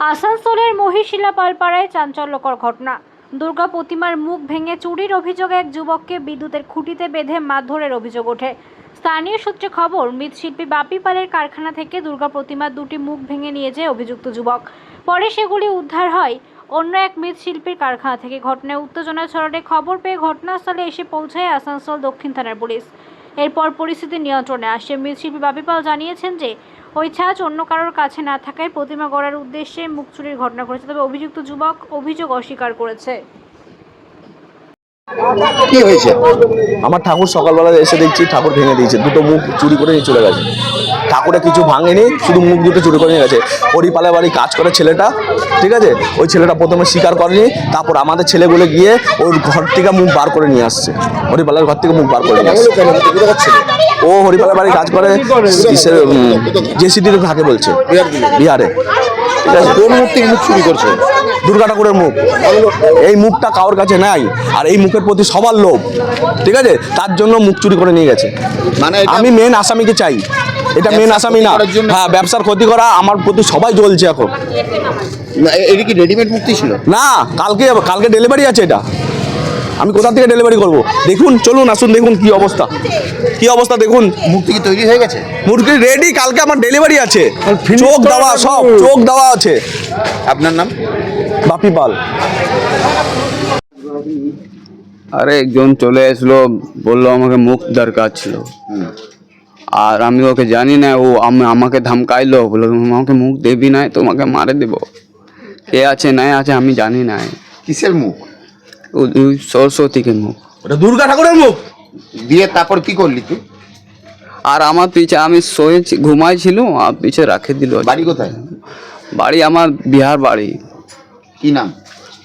আসানসোলের মহিশিলা পালপাড়ায় চাঞ্চল্যকর ঘটনা। দুর্গা প্রতিমার মুখ ভেঙে চুরির অভিযোগে এক যুবককে বিদ্যুতের খুঁটিতে বেঁধে মারধরের অভিযোগ ওঠে। স্থানীয় সূত্রে খবর, মৃৎশিল্পী বাপি পালের কারখানা থেকে দুর্গা প্রতিমার দুটি মুখ ভেঙে নিয়ে যায় অভিযুক্ত যুবক। পরে সেগুলি উদ্ধার হয় অন্য এক মৃৎশিল্পীর কারখানা থেকে। ঘটনায় উত্তেজনা ছড়ালে খবর পেয়ে ঘটনাস্থলে এসে পৌঁছায় আসানসোল দক্ষিণ থানার পুলিশ। এরপর পরিস্থিতি নিয়ন্ত্রণে আসে। মৃৎশিল্পী বাপিপাল জানিয়েছেন যে, ওই ছাঁচ অন্য কারোর কাছে না থাকায় প্রতিমা গড়ার উদ্দেশ্যে মুখ চুরির ঘটনা ঘটেছে, তবে অভিযুক্ত যুবক অভিযোগ অস্বীকার করেছে। কি হয়েছে? আমার ঠাকুর সকালবেলা এসে দেখছি ঠাকুর ভেঙে দিয়েছে। দুটো মুখ চুরি করে নিয়ে চলে গেছে। ঠাকুরে কিছু ভাঙেনি, শুধু মুখ দুটো চুরি করে নিয়ে গেছে। হরিপালে বাড়ি কাজ করে ছেলেটা, ঠিক আছে? ওই ছেলেটা প্রথমে স্বীকার করেনি, তারপর আমাদের ছেলেগুলো গিয়ে ওর ঘর থেকে মুখ বার করে নিয়ে আসছে। হরিপালের ঘর থেকে মুখ বার করে নিয়ে আসছে। ও হরিপালের বাড়ি কাজ করে জেসিটিতে থাকে বলছে, বিহার। কোন মুখ থেকে মুখ চুরি করছে? দুর্গা ঠাকুরের মুখ। এই মুখটা কারোর কাছে নাই আর এই মুখের প্রতি সবার লোভ। ঠিক আছে? তার জন্য মুখ চুরি করে নিয়ে গেছে। মানে আমি মেন আসামিকে চাই। এটা মেন আসামি না। হ্যাঁ ব্যবসার ক্ষতি করা আমার প্রতি সবাই জ্বলছে এখন। এটা কি রেডিমেড মুক্তি ছিল? না কালকে কালকে ডেলিভারি আছে এটা। আমি কোথা থেকে ডেলিভারি করব? দেখুন চলুন আসুন দেখুন কি অবস্থা। কি অবস্থা দেখুন। মূর্তি কি তৈরি হয়ে গেছে? মুরগি রেডি কালকে আমার ডেলিভারি আছে। চোখ দেওয়া সব চোখ দেওয়া আছে। আপনার নাম? বাপি পাল। আরে একজন চলে আসলো বলল আমাকে মুখ দরকার ছিল। আর আমি ওকে জানি না ও আমাকে ধমকাইলো বলল আমাকে মুখ দেবি নাই তোমাকে মারে দেব। কে আছে নাই আছে আমি জানি না। কিসের মুখ? ওই সরস্বতীকে মুখ ওটা দুর্গা ঠাকুরের মুখ। দিয়ে তারপর কি করলি তুই? আর আমার পিছে আমি শোয়ে ঘুমাইছিল আর পিছে রাখে দিল। বাড়ি কোথায়? বাড়ি আমার বিহার বাড়ি। কি নাম?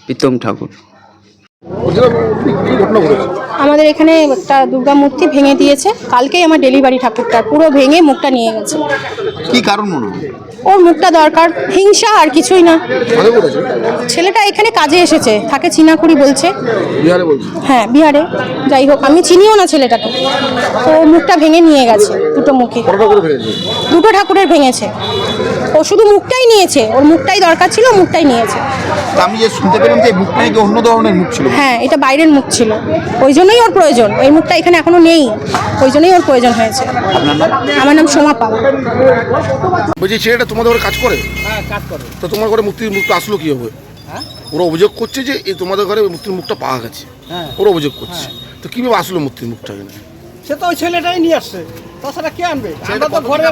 প্রীতম ঠাকুর। আমাদের এখানে একটা দুর্গা মূর্তি ভেঙে দিয়েছে। কালকেই আমার ডেলিভারি ঠাকুরটা পুরো ভেঙে মুখটা নিয়ে গেছে। কি কারণ মনে ওর মুখটা দরকার হিংসা আর কিছুই না। ছেলেটা এখানে কাজে এসেছে থাকে চিনাকুড়ি বলছি। হ্যাঁ বিহারে। যাই হোক আমি চিনিও না ছেলেটাকে। তো ওর মুখটা ভেঙে নিয়ে গেছে দুটো মুখে। দুটো ঠাকুরের ভেঙেছে। ও শুধু মুখটাই নিয়েছে ওর মুখটাই দরকার ছিল মুখটাই নিয়েছে। আমি যে শুনতে পেলাম যে মুখটা নাকি অন্য ধরনের মুখ ছিল? হ্যাঁ এটা বাইরের মুখ ছিল। ওই জন্যই ওর প্রয়োজন। এই মুখটা এখানে এখনও নেই। ওই জন্যই ওর প্রয়োজন হয়েছে। আমার নাম সোমা পাল। বলছি ছেলেটা তোমাদের ঘরে কাজ করে? হ্যাঁ কাজ করে। তো তোমার ঘরে মুক্তির মুখটা আসলো কি হবে? ওরা অভিযোগ করছে যে এই তোমাদের ঘরে মুক্তির মুখটা পাওয়া গেছে। ওরা অভিযোগ করছে। তো কীভাবে আসলো মুক্তির মুখটা এখানে? সে তো ওই ছেলেটাই নিয়ে আসছে। তাছাড়া কে আনবে? আমরা তো ঘরে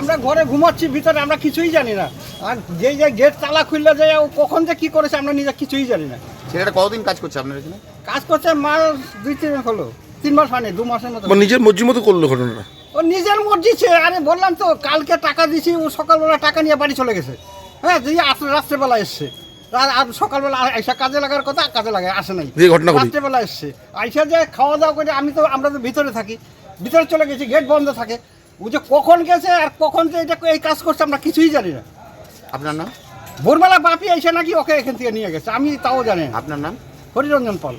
আমরা ঘরে ঘুমাচ্ছি ভিতরে আমরা কিছুই জানি না। আর যেই যে গেট তালা খুললে যে ও কখন যে কি করেছে আমরা নিজে কিছুই জানি না। ছেলেটা কতদিন কাজ করছে আপনার এখানে? কাজ করছে মাস দুই তিন মাস হলো। তিন মাস হয়নি দু মাসের মতো। নিজের মর্জি মতো করল ঘটনাটা? ও নিজের মর্জি ছে আরে বললাম তো কালকে টাকা দিছি ও সকালবেলা টাকা নিয়ে বাড়ি চলে গেছে। হ্যাঁ দিয়ে রাত্রেবেলা এসছে। আর- আর সকালবেলা আইসা কাজে লাগার কথা কাজে লাগে আসে নাই। যে ঘটনা ঘটি। রাত্রেবেলা এসছে। আইসা যে খাওয়া দাওয়া করে আমি তো আমরা তো ভিতরে থাকি। ভিতরে চলে গেছি গেট বন্ধ থাকে। ও যে কখন গেছে আর কখন যে এটা এই কাজ করছে আমরা কিছুই জানি না। আপনার নাম? ভোরবেলা বাপি এসে নাকি ওকে এখান থেকে নিয়ে গেছে আমি তাও জানি না। আপনার নাম? হরিরঞ্জন পাল।